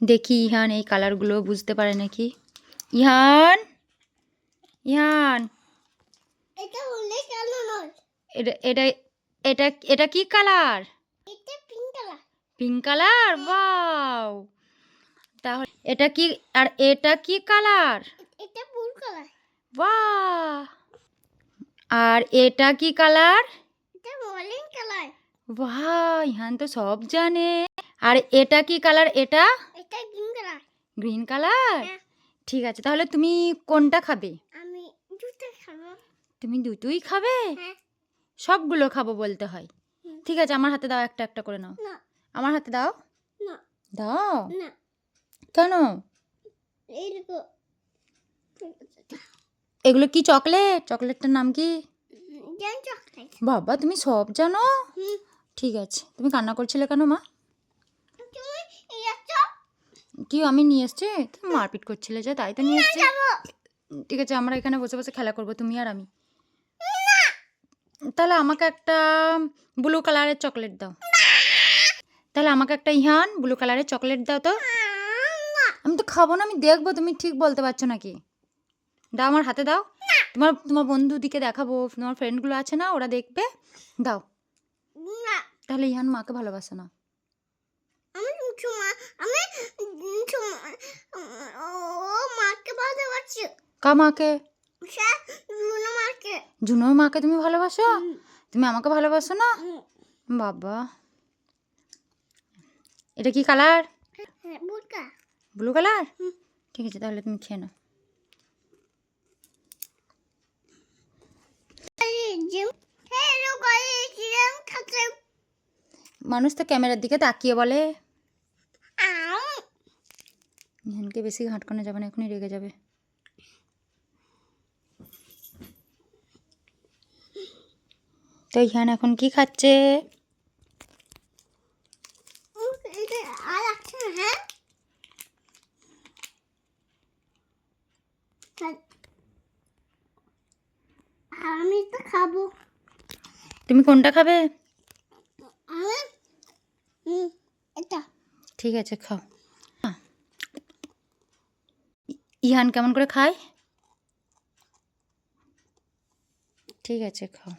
দেখি ইহান এই কালারগুলো বুঝতে পারে নাকি? ইহান! ইহান! এটা বললে কেন নয়। এটা এটা এটা এটা কি কালার? এটা পিঙ্ক কালার পিঙ্ক কালার বাও তাহলে এটা কি আর এটা কি কালার? এটা ব্লু কালার বাহ আর এটা কি কালার? এটা মলিন কালার বাহ ইহান তো সব জানে। আর এটা কি কালার? এটা? এটা গ্রিন কালার গ্রিন কালার। ঠিক আছে তাহলে তুমি কোনটা খাবে? আমি দুটো খাব। তুমি দুটোই খাবে? হ্যাঁ। সবগুলো খাব বলতে হয়। ঠিক আছে আমার হাতে দাও একটা একটা করে নাও। না। আমার হাতে দাও? না। দাও? না। কেন? এগুলো কি চকলেট? চকলেটটার নাম কি? বাবা তুমি সব জানো? ঠিক আছে তুমি কান্না করছিলে কেন মা? কি আমি নিয়ে এসছি? মারপিট করছিলে যে তাই তো নিয়ে এসছি। ঠিক আছে আমরা এখানে বসে বসে খেলা করব তুমি আর আমি। তাহলে আমাকে একটা ব্লু কালারের চকলেট দাও। তাহলে আমাকে একটা ইহান ব্লু কালারের চকলেট দাও তো। আমি তো খাব না আমি দেখব তুমি ঠিক বলতে পারছ নাকি? দাও আমার হাতে দাও। তোমার তোমার বন্ধুদিকে দেখাবো তোমার ফ্রেন্ডগুলো আছে না ওরা দেখবে। দাও। তাহলে ইহান মাকে ভালোবাসে না। আমি ও মাকে বাধা পাচ্ছি কা মাকে সে মাকে জুনোর মাকে তুমি ভালোবাসো তুমি আমাকে ভালোবাসো না বাবা এটা কি কালার ব্লু কালার ঠিক আছে তাহলে তুমি খেয়ে নাও মানুষ তো ক্যামেরার দিকে তাকিয়ে বলে ইহানকে বেশি ঘাটকানো যাবে না এখনই রেগে যাবে। তো ইহান এখন কি খাচ্ছে? হ্যাঁ আমি তো খাব। তুমি কোনটা খাবে? এটা। ঠিক আছে খাও। ইহান কেমন করে খায়? ঠিক আছে খাও।